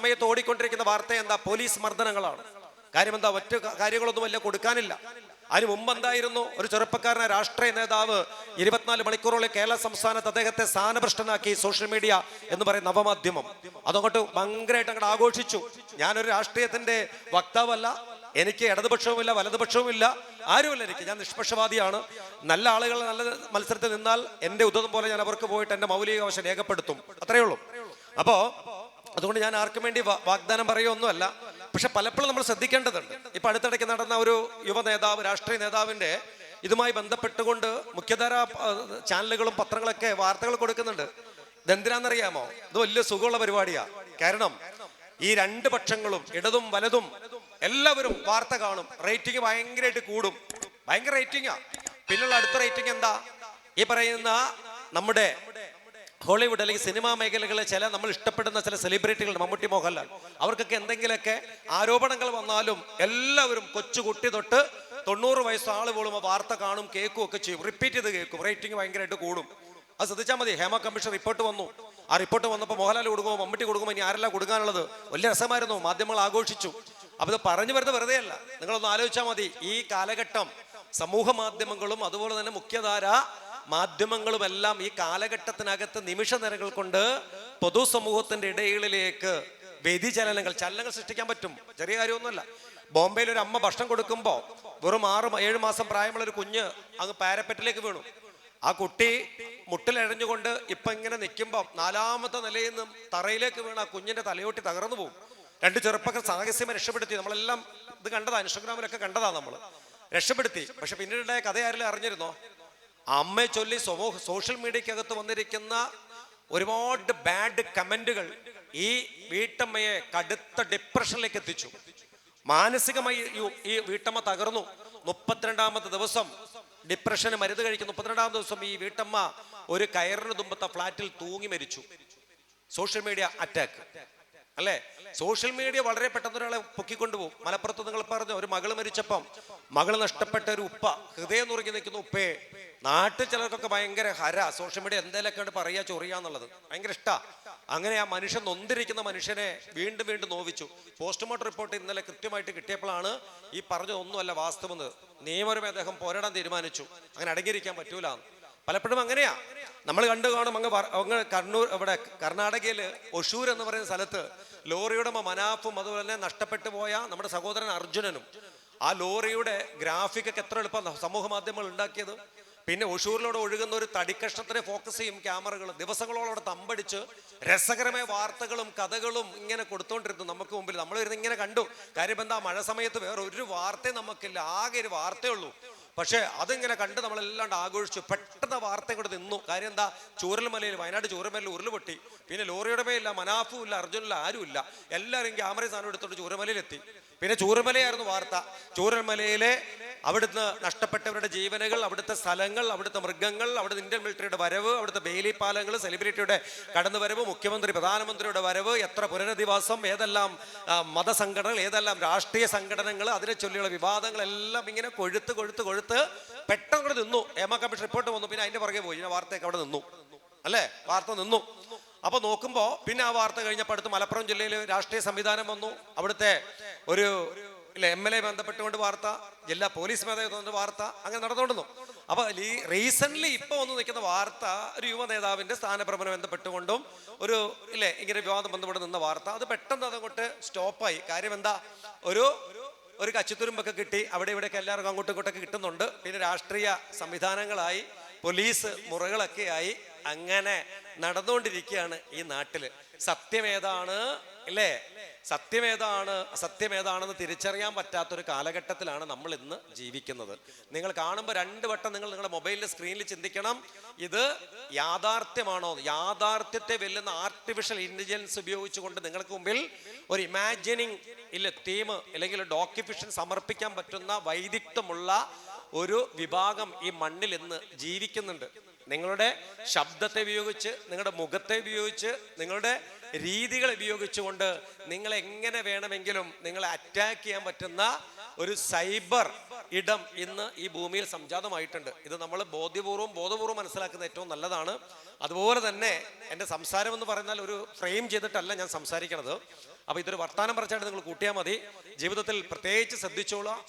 സമയത്ത് ഓടിക്കൊണ്ടിരിക്കുന്ന വാർത്ത എന്താ? പോലീസ് മർദ്ദനങ്ങളാണ്. കാര്യം എന്താ? ഒറ്റ ക- കാര്യങ്ങളൊന്നും വല്ല കൊടുക്കാനില്ല. അതിന് മുമ്പ് എന്തായിരുന്നു? ഒരു ചെറുപ്പക്കാരനെ രാഷ്ട്രീയ നേതാവ് ഇരുപത്തിനാല് മണിക്കൂറോളം കേരള സംസ്ഥാനത്ത് അദ്ദേഹത്തെ സ്ഥാനഭ്രഷ്ടനാക്കി സോഷ്യൽ മീഡിയ എന്ന് പറയുന്ന നവമാധ്യമം. അതങ്ങോട്ട് ഭയങ്കരമായിട്ട് അങ്ങോട്ട് ആഘോഷിച്ചു. ഞാനൊരു രാഷ്ട്രീയത്തിന്റെ വക്താവല്ല. എനിക്ക് ഇടതുപക്ഷവുമില്ല വലതുപക്ഷവുമില്ല. ആരുമില്ല എനിക്ക്. ഞാൻ നിഷ്പക്ഷവാദിയാണ്. നല്ല ആളുകൾ നല്ല മത്സരത്തിൽ നിന്നാൽ എന്റെ ഉദ്യോഗം പോലെ ഞാൻ അവർക്ക് പോയിട്ട് എന്റെ മൗലികാവശം രേഖപ്പെടുത്തും. അത്രയേ ഉള്ളൂ. അപ്പോ അതുകൊണ്ട് ഞാൻ ആർക്കും വേണ്ടി വാഗ്ദാനം പറയുകയൊന്നുമല്ല. പക്ഷെ പലപ്പോഴും നമ്മൾ ശ്രദ്ധിക്കേണ്ടതുണ്ട്. ഇപ്പൊ അടുത്തിടയ്ക്ക് നടന്ന ഒരു യുവ നേതാവ് രാഷ്ട്രീയ നേതാവിന്റെ ഇതുമായി ബന്ധപ്പെട്ടുകൊണ്ട് മുഖ്യധാര ചാനലുകളും പത്രങ്ങളൊക്കെ വാർത്തകൾ കൊടുക്കുന്നുണ്ട്. ഇതെന്തിനാണെന്നറിയാമോ ഇത് വലിയ സുഖമുള്ള പരിപാടിയാ. കാരണം ഈ രണ്ട് പക്ഷങ്ങളും ഇടതും വലതും എല്ലാവരും വാർത്ത കാണും. റേറ്റിംഗ് ഭയങ്കരമായിട്ട് കൂടും. ഭയങ്കര റേറ്റിംഗാ. പിന്നുള്ള അടുത്ത റേറ്റിംഗ് എന്താ? ഈ പറയുന്ന നമ്മുടെ ഹോളിവുഡ് അല്ലെങ്കിൽ സിനിമാ മേഖലകളിലെ ചില നമ്മൾ ഇഷ്ടപ്പെടുന്ന ചില സെലിബ്രിറ്റികൾ മമ്മൂട്ടി മോഹൻലാൽ. അവർക്കൊക്കെ എന്തെങ്കിലുമൊക്കെ ആരോപണങ്ങൾ വന്നാലും എല്ലാവരും കൊച്ചു കുട്ടി തൊട്ട് തൊണ്ണൂറ് വയസ്സ് ആൾ പോലും ആ വാർത്ത കാണും കേൾക്കും ഒക്കെ ചെയ്യും. റിപ്പീറ്റ് ചെയ്ത് കേൾക്കും. റേറ്റിംഗ് ഭയങ്കരമായിട്ട് കൂടും. അത് ശ്രദ്ധിച്ചാൽ മതി. ഹേമ കമ്മീഷൻ റിപ്പോർട്ട് വന്നു. ആ റിപ്പോർട്ട് വന്നപ്പോൾ മോഹൻലാൽ കൊടുക്കുമോ മമ്മൂട്ടി കൊടുക്കുമോ ഇനി ആരെല്ലാം കൊടുക്കാനുള്ളത്? വലിയ രസമായിരുന്നു. മാധ്യമങ്ങൾ ആഘോഷിച്ചു. അപ്പോൾ ഇത് പറഞ്ഞു വരുന്നത് വെറുതെ അല്ല നിങ്ങളൊന്ന് ആലോചിച്ചാൽ മതി. ഈ കാലഘട്ടം സമൂഹ മാധ്യമങ്ങളും അതുപോലെ തന്നെ മുഖ്യധാര മാധ്യമങ്ങളുമെല്ലാം ഈ കാലഘട്ടത്തിനകത്ത് നിമിഷ നിരകൾ കൊണ്ട് പൊതുസമൂഹത്തിന്റെ ഇടയിലേക്ക് വ്യതിചലനങ്ങൾ ചലനങ്ങൾ സൃഷ്ടിക്കാൻ പറ്റും. ചെറിയ കാര്യമൊന്നുമല്ല. ബോംബെയിൽ ഒരു അമ്മ ഭക്ഷണം കൊടുക്കുമ്പോൾ വെറും ആറ് ഏഴ് മാസം പ്രായമുള്ള ഒരു കുഞ്ഞ് അങ്ങ് പാരപ്പറ്റിലേക്ക് വീണു. ആ കുട്ടി മുട്ടിലഴഞ്ഞുകൊണ്ട് ഇപ്പൊ ഇങ്ങനെ നിൽക്കുമ്പോൾ നാലാമത്തെ നിലയിൽ നിന്നും തറയിലേക്ക് വീണ ആ കുഞ്ഞിന്റെ തലയോട്ടി തകർന്നു പോകും രണ്ട് ചെറുപ്പക്കാർ സാഹസ്യം രക്ഷപ്പെടുത്തി. നമ്മളെല്ലാം ഇത് കണ്ടതാ ഇൻസ്റ്റഗ്രാമിലൊക്കെ കണ്ടതാ നമ്മൾ രക്ഷപ്പെടുത്തി. പക്ഷെ പിന്നീടുണ്ടായ കഥ അറിഞ്ഞിരുന്നോ? അമ്മയെ ചൊല്ലി സമൂഹ സോഷ്യൽ മീഡിയക്കകത്ത് വന്നിരിക്കുന്ന ഒരുപാട് ബാഡ് കമന്റുകൾ ഈ വീട്ടമ്മയെ കടുത്ത ഡിപ്രഷനിലേക്ക് എത്തിച്ചു. മാനസികമായി ഈ- വീട്ടമ്മ തകർന്നു. മുപ്പത്തിരണ്ടാമത്തെ ദിവസം ഡിപ്രഷന് മരുന്ന് കഴിക്കുന്ന. മുപ്പത്തിരണ്ടാമത്തെ ദിവസം ഈ വീട്ടമ്മ ഒരു കയറിന് തുമ്പത്തെ ഫ്ലാറ്റിൽ തൂങ്ങി മരിച്ചു. സോഷ്യൽ മീഡിയ അറ്റാക്ക് അല്ലെ? സോഷ്യൽ മീഡിയ വളരെ പെട്ടെന്ന് ഒരാളെ പൊക്കിക്കൊണ്ടുപോകും. മലപ്പുറത്ത് നിങ്ങൾ പറഞ്ഞു ഒരു മകൾ മരിച്ചപ്പം മകൾ നഷ്ടപ്പെട്ട ഒരു ഉപ്പ ഹൃദയം നുറുങ്ങി നിൽക്കുന്ന ഉപ്പയെ നാട്ടിൽ ചിലർക്കൊക്കെ ഭയങ്കര ഹര. സോഷ്യൽ മീഡിയ എന്തെങ്കിലുമൊക്കെ ഉണ്ട് പറയുക ചൊറിയാന്നുള്ളത് ഭയങ്കര ഇഷ്ടാ. അങ്ങനെ ആ മനുഷ്യൻ നൊന്തിരിക്കുന്ന മനുഷ്യനെ വീണ്ടും വീണ്ടും നോവിച്ചു. പോസ്റ്റ്മോർട്ടം റിപ്പോർട്ട് ഇന്നലെ കൃത്യമായിട്ട് കിട്ടിയപ്പോഴാണ് ഈ പറഞ്ഞതൊന്നുമല്ല വാസ്തവെന്ന് നിയമപരമായി അദ്ദേഹം പോരാടാൻ തീരുമാനിച്ചു. അങ്ങനെ അടങ്ങിയിരിക്കാൻ പറ്റൂല. പലപ്പോഴും അങ്ങനെയാ. നമ്മൾ കണ്ടു കാണും അങ്ങ് അങ്ങ് കണ്ണൂർ ഇവിടെ കർണാടകയിൽ ഒഷൂർ എന്ന് പറയുന്ന സ്ഥലത്ത് ലോറിയുടെ മനാഫും അതുപോലെ തന്നെ നഷ്ടപ്പെട്ടു പോയ നമ്മുടെ സഹോദരൻ അർജുനനും ആ ലോറിയുടെ ഗ്രാഫിക്കൊക്കെ എത്ര എളുപ്പം സമൂഹ മാധ്യമങ്ങൾ ഉണ്ടാക്കിയത്. പിന്നെ ഒഷൂറിലൂടെ ഒഴുകുന്ന ഒരു തടിക്കഷ്ണത്തിനെ ഫോക്കസ് ചെയ്യും ക്യാമറകൾ ദിവസങ്ങളോളം അവിടെ തമ്പടിച്ച് രസകരമായ വാർത്തകളും കഥകളും ഇങ്ങനെ കൊടുത്തോണ്ടിരുന്നു. നമുക്ക് മുമ്പിൽ നമ്മൾ ഇരുന്ന് ഇങ്ങനെ കണ്ടു. കാര്യം എന്താ മഴ സമയത്ത് വേറെ ഒരു വാർത്തയും നമുക്കില്ല. ആകെ ഒരു വാർത്തയേ ഉള്ളൂ. പക്ഷേ അതിങ്ങനെ കണ്ട് നമ്മളെല്ലാം ആഘോഷിച്ചു. പെട്ടെന്ന് വാർത്ത കൂടെ നിന്നു. കാര്യം എന്താ ചൂരൽമലയിൽ വയനാട് ചൂരമലയിൽ ഉരുളുപൊട്ടി പിന്നെ ലോറിയുടെ മേലില്ല മനാഫും ഇല്ല അർജുനില്ല ആരുമില്ല. എല്ലാവരും ക്യാമറ സാധനം എടുത്തോണ്ട് ചൂരമലയിലെത്തി പിന്നെ ചൂരമലയായിരുന്നു വാർത്ത. ചൂരൽമലയിലെ അവിടുന്ന് നഷ്ടപ്പെട്ടവരുടെ ജീവനുകൾ അവിടുത്തെ സ്ഥലങ്ങൾ അവിടുത്തെ മൃഗങ്ങൾ അവിടുത്തെ ഇന്ത്യൻ മിലിറ്ററിയുടെ വരവ് അവിടുത്തെ ബെയിലി പാലങ്ങൾ സെലിബ്രിറ്റിയുടെ കടന്നുവരവ് മുഖ്യമന്ത്രി പ്രധാനമന്ത്രിയുടെ വരവ് എത്ര പുനരധിവാസം ഏതെല്ലാം മതസംഘടനകൾ ഏതെല്ലാം രാഷ്ട്രീയ സംഘടനകൾ അതിനെ ചൊല്ലിയുള്ള വിവാദങ്ങളെല്ലാം ഇങ്ങനെ കൊഴുത്ത് കൊഴുത്ത് കൊഴുത്ത് പെട്ടെന്ന് കൂടെ നിന്നു. ഹേമ കമ്മീഷൻ റിപ്പോർട്ട് വന്നു. പിന്നെ അതിന്റെ പുറകെ പോയി. വാർത്തയൊക്കെ അവിടെ നിന്നു. അല്ലേ? വാർത്ത നിന്നു. അപ്പൊ നോക്കുമ്പോ പിന്നെ ആ വാർത്ത കഴിഞ്ഞപ്പോൾ അടുത്ത് മലപ്പുറം ജില്ലയിൽ രാഷ്ട്രീയ സംവിധാനം വന്നു. അവിടുത്തെ ഒരു ഇല്ല എം എൽ എ ബന്ധപ്പെട്ടുകൊണ്ട് വാർത്ത ജില്ലാ പോലീസ് മേധാവിന്റെ വാർത്ത അങ്ങനെ നടന്നുകൊണ്ടിരുന്നു. അപ്പൊ ഈ റീസെന്റ് ഇപ്പൊ വന്ന് നിൽക്കുന്ന വാർത്ത ഒരു യുവ നേതാവിന്റെ സ്ഥാനഭ്രമണം ബന്ധപ്പെട്ടുകൊണ്ടും ഒരു ഇല്ലേ ഇങ്ങനെ വിവാദം ബന്ധപ്പെട്ട് നിന്ന വാർത്ത അത് പെട്ടെന്ന് അതങ്ങോട്ട് സ്റ്റോപ്പായി. കാര്യം എന്താ? ഒരു ഒരു കച്ചിത്തുരുമ്പൊക്കെ കിട്ടി അവിടെ ഇവിടെയൊക്കെ എല്ലാവർക്കും അങ്ങോട്ടും ഇങ്ങോട്ടൊക്കെ കിട്ടുന്നുണ്ട്. പിന്നെ രാഷ്ട്രീയ സംവിധാനങ്ങളായി പോലീസ് മുറകളൊക്കെ ആയി അങ്ങനെ നടന്നുകൊണ്ടിരിക്കുകയാണ് ഈ നാട്ടിൽ. സത്യമേതാണ് അല്ലേ സത്യമേതാണ് അസത്യമേതാണെന്ന് തിരിച്ചറിയാൻ പറ്റാത്തൊരു കാലഘട്ടത്തിലാണ് നമ്മൾ ഇന്ന് ജീവിക്കുന്നത്. നിങ്ങൾ കാണുമ്പോൾ രണ്ട് വട്ടം നിങ്ങൾ നിങ്ങളുടെ മൊബൈലിന്റെ സ്ക്രീനിൽ ചിന്തിക്കണം ഇത് യാഥാർത്ഥ്യമാണോ? യാഥാർത്ഥ്യത്തെ വെല്ലുന്ന ആർട്ടിഫിഷ്യൽ ഇന്റലിജൻസ് ഉപയോഗിച്ചുകൊണ്ട് നിങ്ങൾക്ക് മുമ്പിൽ ഒരു ഇമാജിനിങ് ഇല്ല തീം അല്ലെങ്കിൽ ഡോക്യുഫിഷൻ സമർപ്പിക്കാൻ പറ്റുന്ന വൈദിഗ്ധ്യമുള്ള ഒരു വിഭാഗം ഈ മണ്ണിൽ ഇന്ന് ജീവിക്കുന്നുണ്ട്. നിങ്ങളുടെ ശബ്ദത്തെ ഉപയോഗിച്ച് നിങ്ങളുടെ മുഖത്തെ ഉപയോഗിച്ച് നിങ്ങളുടെ രീതികൾ ഉപയോഗിച്ചുകൊണ്ട് നിങ്ങൾ എങ്ങനെ വേണമെങ്കിലും നിങ്ങളെ അറ്റാക്ക് ചെയ്യാൻ പറ്റുന്ന ഒരു സൈബർ ഇടം ഇന്ന് ഈ ഭൂമിയിൽ സംജാതമായിട്ടുണ്ട്. ഇത് നമ്മൾ ബോധ്യപൂർവം ബോധപൂർവം മനസ്സിലാക്കുന്ന ഏറ്റവും നല്ലതാണ്. അതുപോലെ തന്നെ എന്റെ സംസാരം എന്ന് പറഞ്ഞാൽ ഒരു ഫ്രെയിം ചെയ്തിട്ടല്ല ഞാൻ സംസാരിക്കണത്. അപ്പോൾ ഇതൊരു വർത്താനം പറഞ്ഞാൽ നിങ്ങൾ കൂട്ടിയാൽ മതി. ജീവിതത്തിൽ പ്രത്യേകിച്ച് ശ്രദ്ധിച്ചോളാം.